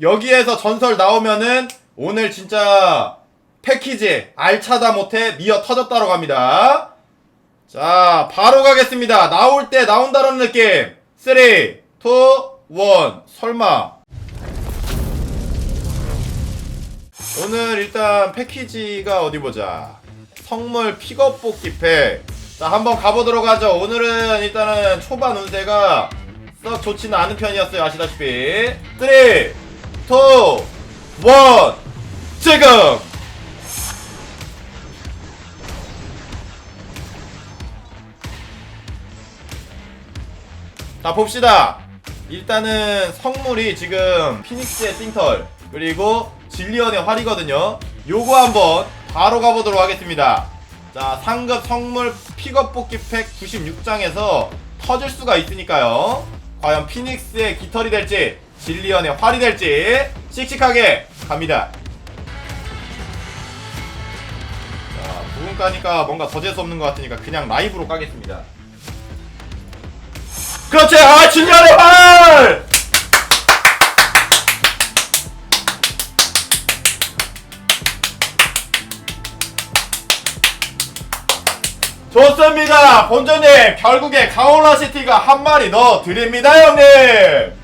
여기에서 전설 나오면은 오늘 진짜 패키지 알차다 못해 미어 터졌다로 갑니다. 자, 바로 가겠습니다. 나올 때 나온다는 느낌. 3, 2, 1. 설마. 오늘 일단 패키지가 어디 보자. 성물 픽업 뽑기팩. 자, 한번 가보도록 하죠. 오늘은 일단은 초반 운세가 썩 좋지는 않은 편이었어요. 아시다시피. 3, 2, 1. 지금! 자 봅시다 일단은 성물이 지금 피닉스의 띵털 그리고 질리언의 활이거든요 요거 한번 바로 가보도록 하겠습니다 자 상급 성물 픽업 뽑기 팩 96장에서 터질 수가 있으니까요 과연 피닉스의 깃털이 될지 질리언의 활이 될지 씩씩하게 갑니다. 자 부분 까니까 뭔가 더 재수 없는 것 같으니까 그냥 라이브로 까겠습니다. 그렇지 아 진열의 활! 좋습니다! 본전님 결국에 가올라시티가 한 마리 넣어 드립니다 형님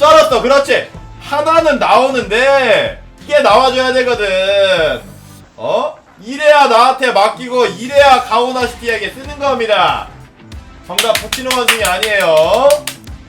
쩔었어 그렇지 하나는 나오는데 이게 나와줘야 되거든 어? 이래야 나한테 맡기고 이래야 가오나시티에게 쓰는 겁니다 정답 포치노 원숭이 아니에요.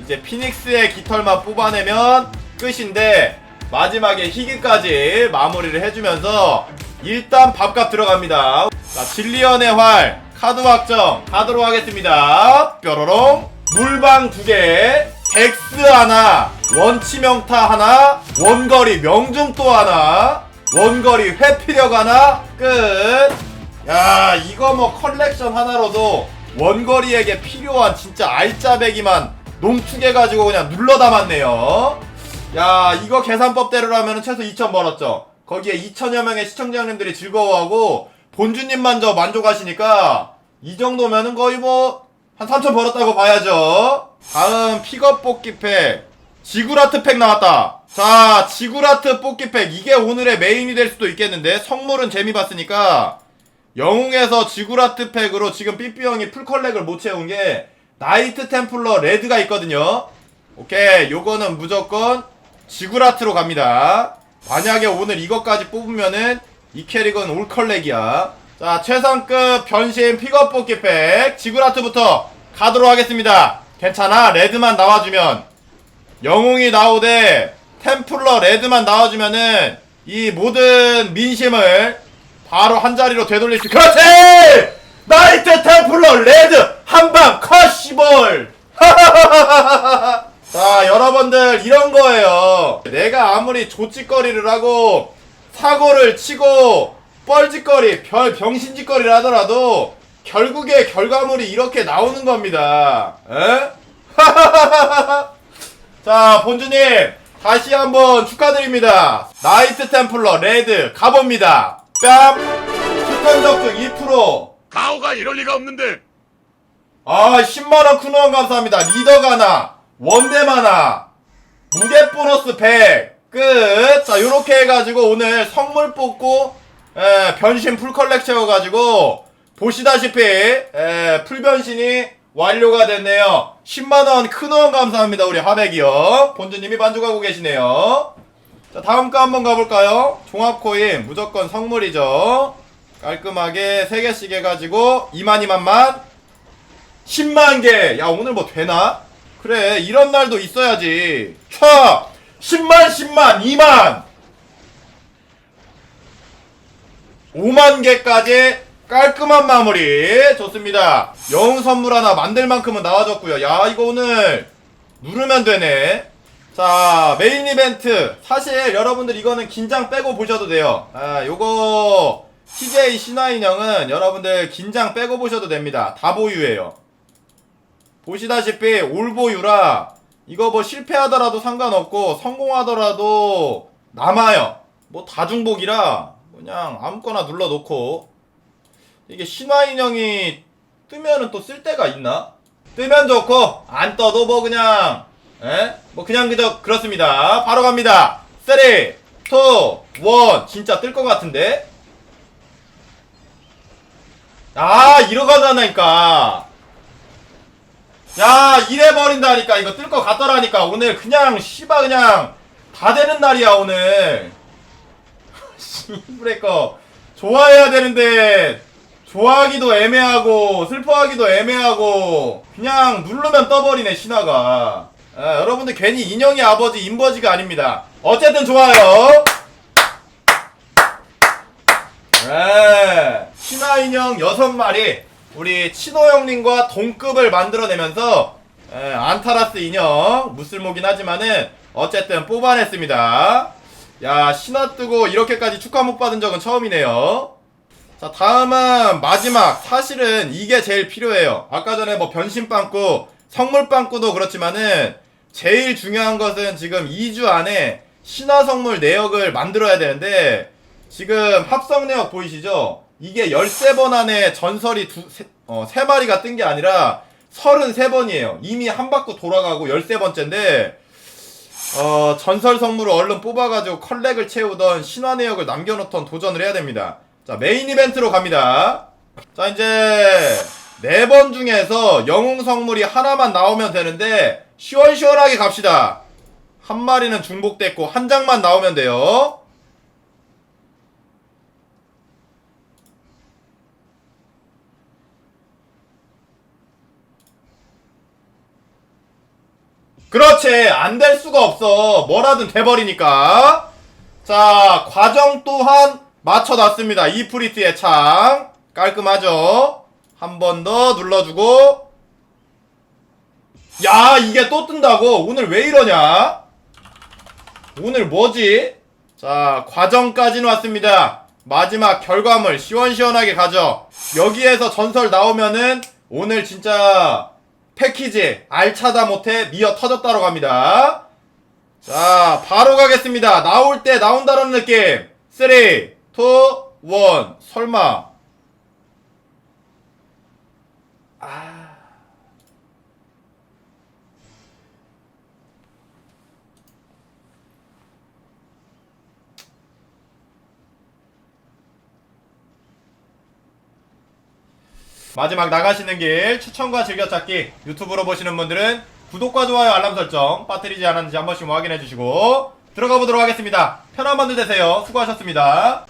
이제 피닉스의 깃털만 뽑아내면 끝인데 마지막에 희귀까지 마무리를 해주면서 일단 밥값 들어갑니다. 자 질리언의 활 카드 확정 가도록 하겠습니다. 뾰로롱 물방 두 개, 덱스 하나, 원치명타 하나, 원거리 명중 또 하나, 원거리 회피력 하나 끝. 야 이거 뭐 컬렉션 하나로도 원거리에게 필요한 진짜 알짜배기만 농축해가지고 그냥 눌러 담았네요. 야 이거 계산법대로라면 최소 2천 벌었죠. 거기에 2천여 명의 시청자님들이 즐거워하고 본주님만 저 만족하시니까 이 정도면은 거의 뭐 한 3천 벌었다고 봐야죠. 다음 픽업 뽑기팩 지구라트 팩 나왔다. 자 지구라트 뽑기 팩 이게 오늘의 메인이 될 수도 있겠는데 성물은 재미 봤으니까 영웅에서 지구라트 팩으로 지금 삐삐 형이 풀컬렉을 못 채운 게 나이트 템플러 레드가 있거든요. 오케이, 요거는 무조건 지구라트로 갑니다. 만약에 오늘 이것까지 뽑으면은 이 캐릭은 올 컬렉이야. 자, 최상급 변신 픽업 뽑기 팩 지구라트부터 가도록 하겠습니다. 괜찮아, 레드만 나와주면 영웅이 나오되 템플러 레드만 나와주면은 이 모든 민심을 바로 한 자리로 되돌릴 수 그렇지! 나이트 템플러 레드 한방 컷시볼 자 여러분들 이런 거예요 내가 아무리 조찌거리를 하고 사고를 치고 뻘짓거리 별 병신짓거리를 하더라도 결국에 결과물이 이렇게 나오는 겁니다. 에? 자 본주님 다시 한번 축하드립니다. 나이트 템플러 레드 가봅니다. 뺨! 추천 적중 2% 가오가 이럴 리가 없는데. 아 10만원 큰원 감사합니다. 리더가 나 원대마나. 무게 보너스 100 끝! 자 요렇게 해가지고 오늘 선물 뽑고 에, 변신 풀 컬렉 채워가지고 보시다시피 에, 풀변신이 완료가 됐네요 10만원 큰원 감사합니다 우리 하백이요 본주님이 만족하고 계시네요 자 다음 거 한번 가볼까요? 종합코인 무조건 성물이죠 깔끔하게 3개씩 해가지고 2만 2만만 10만 개! 야 오늘 뭐 되나? 그래 이런 날도 있어야지 촤! 10만 10만 2만 5만 개까지 깔끔한 마무리. 좋습니다. 영웅 선물 하나 만들 만큼은 나와줬고요. 야 이거 오늘 누르면 되네. 자 메인 이벤트. 사실 여러분들 이거는 긴장 빼고 보셔도 돼요. 아 요거 TJ 신화 인형은 여러분들 긴장 빼고 보셔도 됩니다. 다 보유예요. 보시다시피 올보유라 이거 뭐 실패하더라도 상관없고 성공하더라도 남아요. 뭐 다중복이라 그냥 아무거나 눌러놓고 이게 신화 인형이 뜨면은 또쓸 데가 있나? 뜨면 좋고 안 떠도 뭐 그냥 에? 뭐 그냥 그저 그렇습니다. 바로 갑니다. 3, 2, 1 진짜 뜰 것 같은데? 아 이러가다니까. 야 이래버린다니까. 이거 뜰 것 같더라니까. 오늘 그냥 씨바 그냥 다 되는 날이야 오늘. 씨브레이커 좋아해야 되는데 좋아하기도 애매하고 슬퍼하기도 애매하고 그냥 누르면 떠버리네 신화가. 아, 여러분들 괜히 인형이 아버지 인버지가 아닙니다. 어쨌든 좋아요. 네. 신화 인형 6마리 우리 치노 형님과 동급을 만들어내면서 에, 안타라스 인형 무슬모긴 하지만은 어쨌든 뽑아냈습니다. 야 신화 뜨고 이렇게까지 축하 못 받은 적은 처음이네요 자 다음은 마지막 사실은 이게 제일 필요해요 아까 전에 뭐 변신빵꾸 성물빵꾸도 그렇지만은 제일 중요한 것은 지금 2주 안에 신화 성물 내역을 만들어야 되는데 지금 합성 내역 보이시죠? 이게 13번 안에 전설이 두, 세, 어, 3마리가 뜬 게 아니라 33번이에요 이미 한 바퀴 돌아가고 13번째인데 어, 전설 성물을 얼른 뽑아가지고 컬렉을 채우던 신화 내역을 남겨놓던 도전을 해야 됩니다. 자, 메인 이벤트로 갑니다. 자, 이제, 네 번 중에서 영웅 성물이 하나만 나오면 되는데, 시원시원하게 갑시다. 한 마리는 중복됐고, 한 장만 나오면 돼요. 그렇지 안 될 수가 없어 뭐라든 돼버리니까 자 과정 또한 맞춰놨습니다. 이프리트의 창. 깔끔하죠? 한 번 더 눌러주고. 야 이게 또 뜬다고? 오늘 왜 이러냐? 오늘 뭐지? 자 과정까지는 왔습니다. 마지막 결과물 시원시원하게 가죠. 여기에서 전설 나오면은 오늘 진짜 패키지 알차다 못해 미어 터졌다로 갑니다. 자, 바로 가겠습니다. 나올 때 나온다는 느낌. 3, 2, 1. 설마. 아. 마지막 나가시는 길 추천과 즐겨찾기 유튜브로 보시는 분들은 구독과 좋아요 알람 설정 빠뜨리지 않았는지 한 번씩 확인해 주시고 들어가 보도록 하겠습니다 편한 밤들 되세요 수고하셨습니다